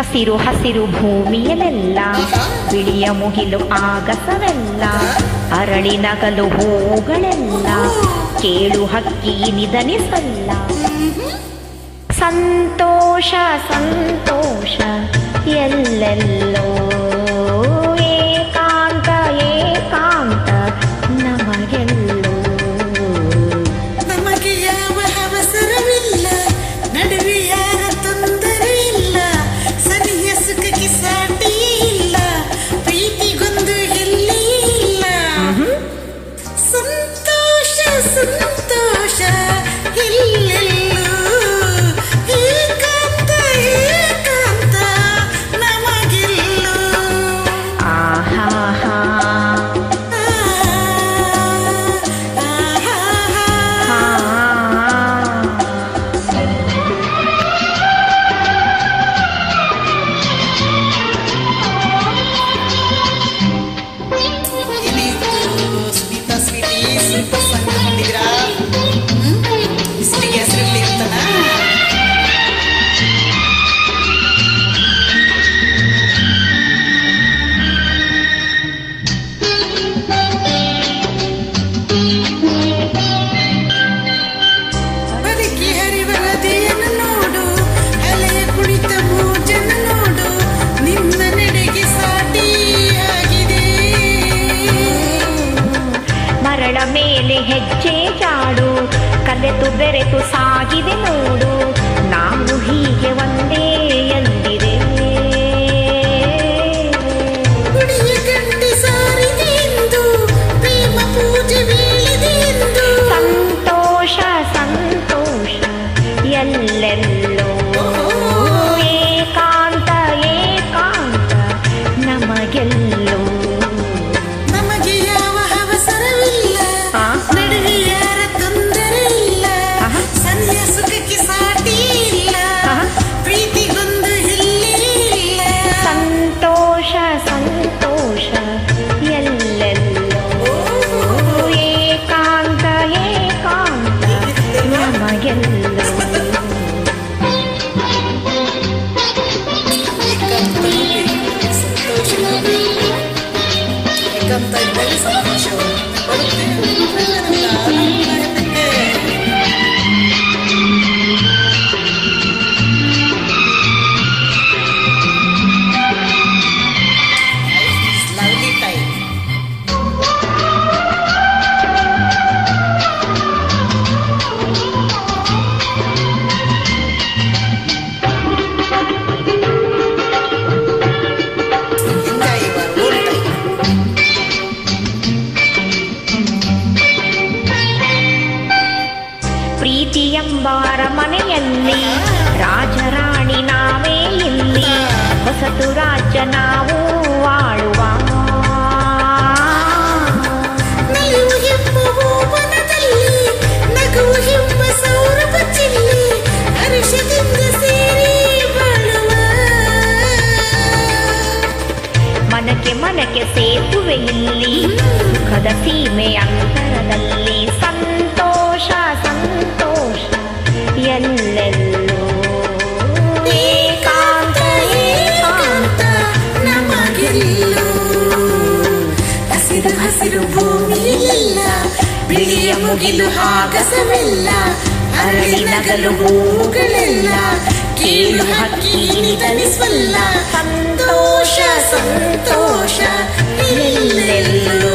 ಹಸಿರು ಹಸಿರು ಭೂಮಿಯಲೆಲ್ಲ ಬಿಳಿಯ ಮುಗಿಲು ಆಗಸವೆಲ್ಲ, ಅರಳಿ ನಗಲು ಹೂಗಳೆಲ್ಲ ಕೇಳು ಹಕ್ಕಿ ನಿಧನಿಸಲ್ಲ. ಸಂತೋಷ ಸಂತೋಷ, ಎಲ್ಲೆಲ್ಲ ಮೇಲೆ ಹೆಜ್ಜೆ ಜಾಡು. ಕಲೆತು ಬೆರೆತು ಸಾಗಿದೆ ನೋಡು. ನಾವು ಹೀಗೆ किसान ಎಂಬಾರ ಮನೆಯಲ್ಲಿ ರಾಜರಾಣಿ ನಾವೇ ಇಲ್ಲಿ. ಹೊಸತು ರಾಜ್ಯ ನಾವು ಆಳುವ ಮನಕ್ಕೆ ಮನಕ್ಕೆ ಸೇತುವೆ ಇಲ್ಲಿ ಮುಖದ ಸೀಮೆ ಅಂತರದಲ್ಲಿ ಮುಗಿಲು ಆಕಾಶವೆಲ್ಲ ಅರಳಿ ನಗಲು ಹೂಗಳೆಲ್ಲ ಕೇಳು ಹಕ್ಕಿ ತನಿಸಲ್ಲ ಸಂತೋಷ ಸಂತೋಷ ಎಲ್ಲೆಲ್ಲೂ